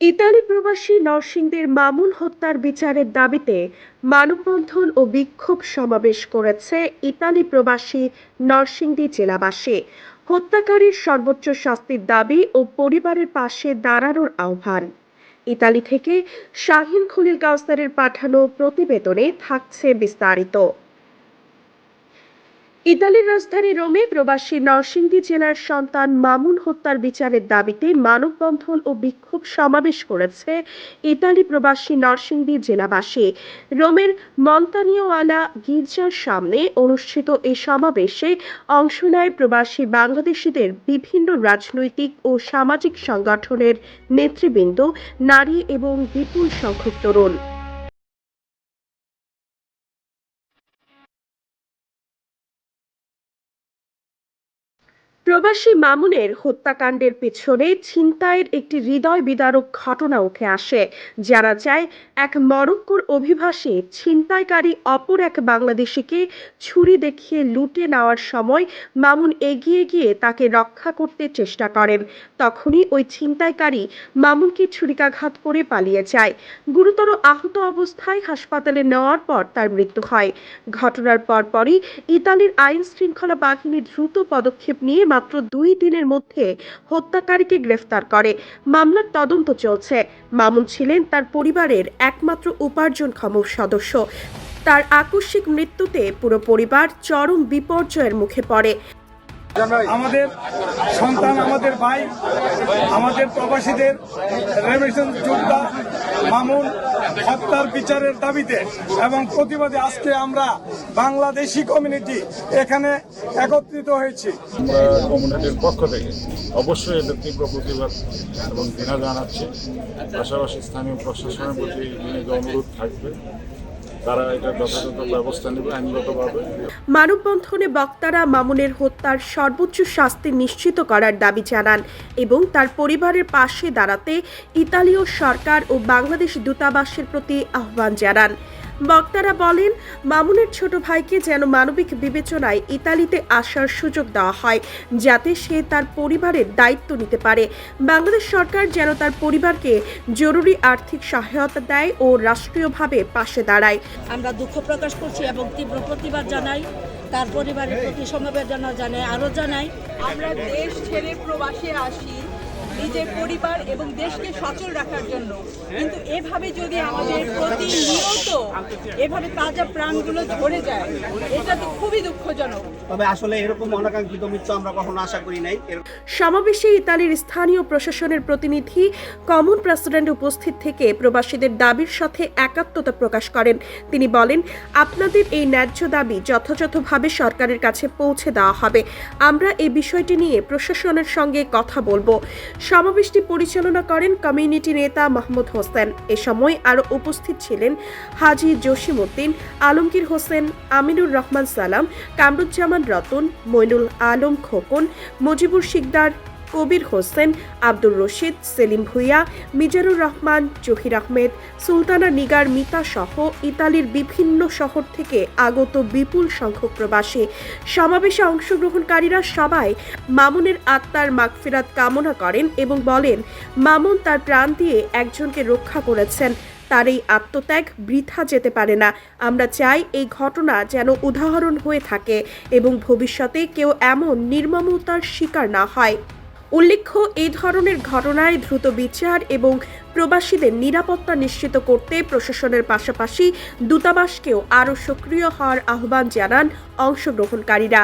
Italy প্রবাসী নরসিংদীর মামুন হত্যার বিচারের দাবিতে মানববন্ধন ও বিক্ষোভ সমাবেশ করেছে ইতালি প্রবাসী নরসিংদী জেলাবাসী। হত্যাকারীর সর্বোচ্চ শাস্তির দাবি ও পরিবারের পাশে দাঁড়ানোর আহ্বান। ইতালি থেকে শাহিন খলিল কাউসারের পাঠানো প্রতিবেদনে থাকছে বিস্তারিত। ইতালির রাজধানী রোমে প্রবাসী নরসিংদী জেলার সন্তান মামুন হত্যার বিচারের দাবিতে মানববন্ধন ও বিক্ষোভ সমাবেশ করেছে ইতালি প্রবাসী নরসিংদী জেলাবাসী। রোমের মন্তানিওয়ালা গির্জার সামনে অনুষ্ঠিত এই সমাবেশে অংশ নেয় প্রবাসী বাংলাদেশিদের বিভিন্ন রাজনৈতিক ও সামাজিক সংগঠনের নেতৃবৃন্দ, নারী এবং বিপুল সংখ্যক তরুণ। প্রবাসী মামুনের হত্যাকাণ্ডের পেছনে ছিনতাইয়ের একটি হৃদয় বিদারক ঘটনা উঠে আসে। জানা যায়, এক মরক্কোর অভিবাসী ছিনতাইকারী অপর এক বাংলাদেশিকে ছুরি দেখিয়ে লুটে নেওয়ার সময় মামুন এগিয়ে গিয়ে তাকে রক্ষা করতে চেষ্টা করেন। তখনই ওই ছিনতাইকারী মামুনকে ছুরিকাঘাত করে পালিয়ে যায়। গুরুতর আহত অবস্থায় হাসপাতালে নেওয়ার পর তার মৃত্যু হয়। ঘটনার পরপরই ইতালির আইন শৃঙ্খলা বাহিনী দ্রুত পদক্ষেপ নিয়ে মাত্র দুই দিনের মধ্যে হত্যাকারীকে গ্রেফতার করে। মামলার তদন্ত চলছে। মামুন ছিলেন তার পরিবারের একমাত্র উপার্জনক্ষম সদস্য। তার আকস্মিক মৃত্যুতে পুরো পরিবার চরম বিপর্যয়ের মুখে পড়ে। আমাদের সন্তান, আমাদের ভাই, আমাদের প্রবাসীদের রেমিশন যোদ্ধা মামুন হত্যার বিচারের দাবিতে এবং প্রতিবাদে আজকে আমরা বাংলাদেশি কমিউনিটি এখানে একত্রিত হয়েছি। আমরা কমিউনিটির পক্ষ থেকে অবশ্যই এদের তীব্র প্রতিবাদ এবং ঘৃণা জানাচ্ছি। পাশাপাশি স্থানীয় প্রশাসনের প্রতি অনুরোধ থাকবে। মানববন্ধনে বক্তারা মামুনের হত্যার সর্বোচ্চ শাস্তি নিশ্চিত করার দাবি জানান এবং তার পরিবারের পাশে দাঁড়াতে ইতালীয় সরকার ও বাংলাদেশ দূতাবাসের প্রতি আহ্বান জানান। বক্তারা বলেন মামুনের ছোট ভাইকে যেন মানবিক বিবেচনায় ইতালিতে আসার সুযোগ দেওয়া হয় যাতে সে তার পরিবারের দায়িত্ব নিতে পারে। বাংলাদেশ সরকার যেন তার পরিবারকে জরুরি আর্থিক সহায়তা দেয় ও রাষ্ট্রীয়ভাবে পাশে দাঁড়ায়। আমরা দুঃখ প্রকাশ করছি এবং তীব্র প্রতিবাদ জানাই তার পরিবারের প্রতি সমবেদনা জানাই আরও জানাই। আমরা দেশ ছেড়ে প্রবাসে আসি। নিজের পরিবার এবং দেশকে সচল রাখার জন্য। কিন্তু এভাবে যদি আমাদের প্রতিনিয়ত এভাবে তাজা প্রাণগুলো ঝরে যায় এটা তো খুবই দুঃখজনক। তবে আসলে এরকম অনাকাঙ্ক্ষিত মৃত্যু আমরা কখনো আশা করি নাই। সমাবেশে ইতালির স্থানীয় প্রশাসনের প্রতিনিধি কমন প্রেসিডেন্ট উপস্থিত থেকে প্রবাসীদের দাবির সাথে একাত্মতা প্রকাশ করেন। তিনি বলেন আপনাদের এই ন্যায্য দাবি যথাযথভাবে সরকারের কাছে পৌঁছে দেওয়া হবে। আমরা এই বিষয়টি নিয়ে প্রশাসনের সঙ্গে কথা বলব। সমাবেশটি পরিচালনা করেন কমিউনিটি নেতা মাহমুদ হোসেন। এ সময় আরও উপস্থিত ছিলেন হাজি জসিমউদ্দিন, আলমগীর হোসেন, আমিনুর রহমান সালাম, কামরুজ্জামান রতন, মইনুল আলম খোকন, মুজিবুর শিকদার কবির হোসেন, আব্দুর রশিদ, সেলিম ভুইয়া, মিজানুর রহমান, জহির আহমেদ, সুলতানা নিগার মিতা সহ ইতালির বিভিন্ন শহর থেকে আগত বিপুল সংখ্যক প্রবাসী। সমাবেশে অংশগ্রহণকারীরা সবাই মামুনের আত্মার মাগফিরাত কামনা করেন এবং বলেন, মামুন তার প্রাণ দিয়ে একজনকে রক্ষা করেছেন। তার এই আত্মত্যাগ বৃথা যেতে পারে না। আমরা চাই এই ঘটনা যেন উদাহরণ হয়ে থাকে এবং ভবিষ্যতে কেউ এমন নির্মমতার শিকার না হয়। উল্লেখ্য, এই ধরনের ঘটনায় দ্রুত বিচার এবং প্রবাসীদের নিরাপত্তা নিশ্চিত করতে প্রশাসনের পাশাপাশি দূতাবাসকেও আরও সক্রিয় হওয়ার আহ্বান জানান অংশগ্রহণকারীরা।